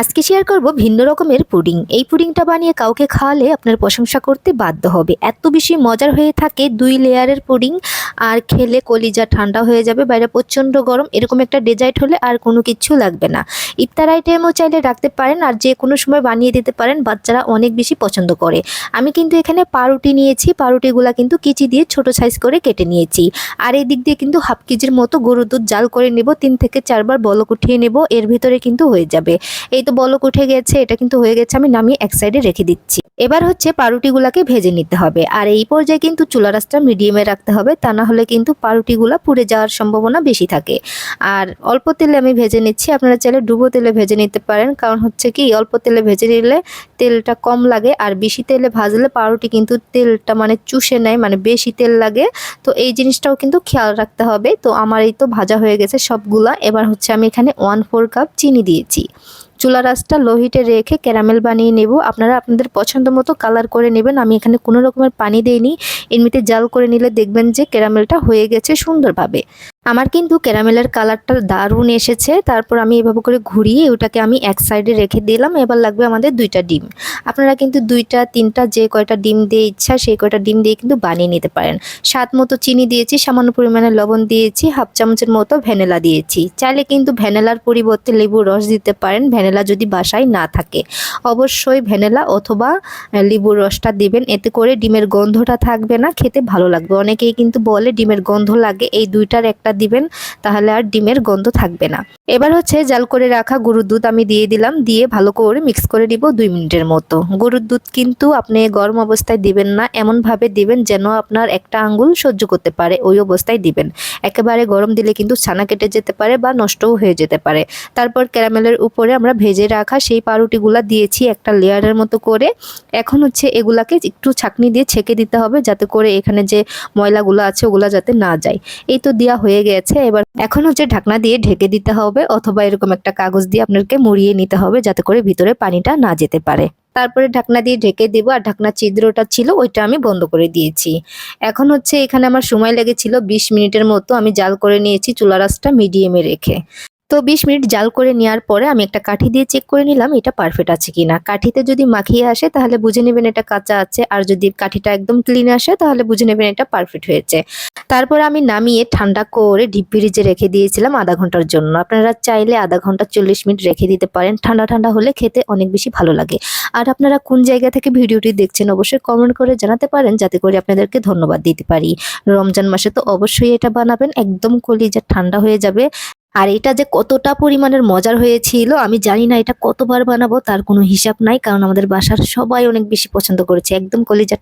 আজকে শেয়ার করব ভিন্ন রকমের পুডিং। এই পুডিংটা বানিয়ে কাউকে খাওয়ালে আপনার প্রশংসা করতে বাধ্য হবে। এত বেশি মজার হয়ে থাকে দুই লেয়ারের পুডিং, আর খেলে কলিজা ঠান্ডা হয়ে যাবে, বাইরে প্রচণ্ড গরম, এরকম একটা ডেজার্ট হলে আর কোনো কিছু লাগবে না। ইফতার আইটেমও চাইলে রাখতে পারেন, আর যে কোনো সময় বানিয়ে দিতে পারেন, বাচ্চারা অনেক বেশি পছন্দ করে। আমি কিন্তু এখানে পাউরুটি নিয়েছি, পাউরুটিগুলা কিন্তু কিচি দিয়ে ছোট সাইজ করে কেটে নিয়েছি। আর এই দিক দিয়ে কিন্তু হাফ কেজির মতো গরুর দুধ জাল করে নেব, তিন থেকে চারবার বলক উঠিয়ে নেব, এর ভিতরে কিন্তু হয়ে যাবে। এই তো বলক উঠে গেছে, এটা কিন্তু হয়ে গেছে, আমি নামিয়ে এক সাইডে রেখে দিচ্ছি। এবার হচ্ছে পাউরুটিগুলাকে ভেজে নিতে হবে। আর এই পর্যায়ে কিন্তু চুলা রাসটা মিডিয়ামে রাখতে হবে, তা না হলে কিন্তু পাউরুটিগুলা পুড়ে যাওয়ার সম্ভাবনা বেশি থাকে। আর অল্প তেলে আমি ভেজে নিচ্ছি, আপনারা চাইলে ডুবো তেলে ভেজে নিতে পারেন, কারণ হচ্ছে কি, অল্প তেলে ভেজে নিলে তেলটা কম লাগে, আর বেশি তেলে ভাজলে পাউরুটি কিন্তু তেলটা মানে চুষে নেয় মানে বেশি তেল লাগে। তো এই জিনিসটাও কিন্তু খেয়াল রাখতে হবে। তো আমার এই তো ভাজা হয়ে গেছে সবগুলা, এবার হচ্ছে আমি এখানে ওয়ান ফোর কাপ চিনি দিয়েছি। চুলা রাসটা লোহিটে রেখে ক্যারামেল বানিয়ে নেব। আপনারা আপনাদের পছন্দ মতো কালার করে নেবেন। আমি এখানে কোনো রকমের পানি দেইনি। এমনিতে জাল করে নিলে দেখবেন যে ক্যারামেলটা হয়ে গেছে সুন্দরভাবে। আমার কিন্তু ক্যারামেলের কালারটা দারুণ এসেছে। তারপর আমি এভাবে করে ঘুরিয়ে ওটাকে আমি এক সাইডে রেখে দিলাম। এবার লাগবে আমাদের দুইটা ডিম। আপনারা কিন্তু দুইটা, তিনটা যে কয়টা ডিম দিয়ে ইচ্ছা সেই কয়টা ডিম দিয়ে কিন্তু বানিয়ে নিতে পারেন। স্বাদ মতো চিনি দিয়েছি, সামান্য পরিমাণে লবণ দিয়েছি, হাফ চামচের মতো ভ্যানেলা দিয়েছি। চাইলে কিন্তু ভ্যানিলার পরিবর্তে লেবুর রস দিতে পারেন, ভ্যানেলা যদি বাসায় না থাকে। অবশ্যই ভ্যানিলা অথবা লেবুর রসটা দিবেন। এতে করে ডিমের গন্ধটা থাকবে না, খেতে ভালো লাগবে। অনেকেই কিন্তু বলে ডিমের গন্ধ লাগে, এই দুইটার একটা দিবেন, তাহলে আর ডিমের গন্ধ থাকবে না। এবার হচ্ছে জাল করে রাখা গরুর দুধ আমি দিয়ে দিলাম, দিয়ে ভালো করে মিক্স করে দিব দুই মিনিটের মতো। গরুর দুধ কিন্তু আপনি গরম অবস্থায় দিবেন না, এমনভাবে দিবেন যেন আপনার একটা আঙ্গুল সহ্য করতে পারে, ওই অবস্থায় দিবেন। একেবারে গরম দিলে কিন্তু ছানা কেটে যেতে পারে বা নষ্টও হয়ে যেতে পারে। তারপর ক্যারামেলের উপরে আমরা ভেজে রাখা সেই পাউরুটিগুলা দিয়েছি একটা লেয়ারের মতো করে। এখন হচ্ছে এগুলাকে একটু ছাকনি দিয়ে ছেঁকে দিতে হবে, যাতে করে এখানে যে ময়লাগুলো আছে ওগুলা যাতে না যায়। এই তো দেওয়া হয়ে গেছে। এবার এখন হচ্ছে ঢাকনা দিয়ে ঢেকে দিতে হবে অথবা এরকম একটা কাগজ দিয়ে আপনাকে মুড়িয়ে নিতে হবে যাতে করে ভিতরে পানিটা না যেতে পারে। তারপরে ঢাকনা দিয়ে ঢেকে দেব আর ঢাকনা ছিদ্রটা ছিল ওইটা আমি বন্ধ করে দিয়েছি। এখন হচ্ছে এখানে আমার সময় লেগেছিল বিশ মিনিটের মতো। আমি জাল করে নিয়েছি চুলা রাসটা মিডিয়ামে রেখে। তো বিশ মিনিট জাল করে নেওয়ার পরে আমি একটা কাঠি দিয়ে চেক করে নিলাম, এটা পারফেক্ট আছে কিনা। কাঠিতে যদি মাখিয়ে আসে, তাহলে বুঝে নেবেন এটা কাঁচা আছে, আর যদি কাঠিটা একদম ক্লিন আসে, তাহলে বুঝে নেবেন এটা পারফেক্ট হয়েছে। তারপর আমি নামিয়ে ঠান্ডা করে ডিপ ফ্রিজে রেখে দিয়েছিলাম আধা ঘণ্টার জন্য। আপনারা চাইলে আধা ঘণ্টা চল্লিশ মিনিট রেখে দিতে পারেন, ঠান্ডা ঠান্ডা হলে খেতে অনেক বেশি ভালো লাগে। আর আপনারা কোন জায়গা থেকে ভিডিওটি দেখছেন, অবশ্যই কমেন্ট করে জানাতে পারেন, যাতে করে আপনাদেরকে ধন্যবাদ দিতে পারি। রমজান মাসে তো অবশ্যই এটা বানাবেন, একদম কলিজা ঠান্ডা হয়ে যাবে আর এটা যে কতটা পরিমাণের মজার হয়েছিল, আমি জানি না এটা কতবার বানাবো, তার কোনো হিসাব নাই, কারণ আমাদের বাসার সবাই অনেক বেশি পছন্দ করেছে, একদম কলিজা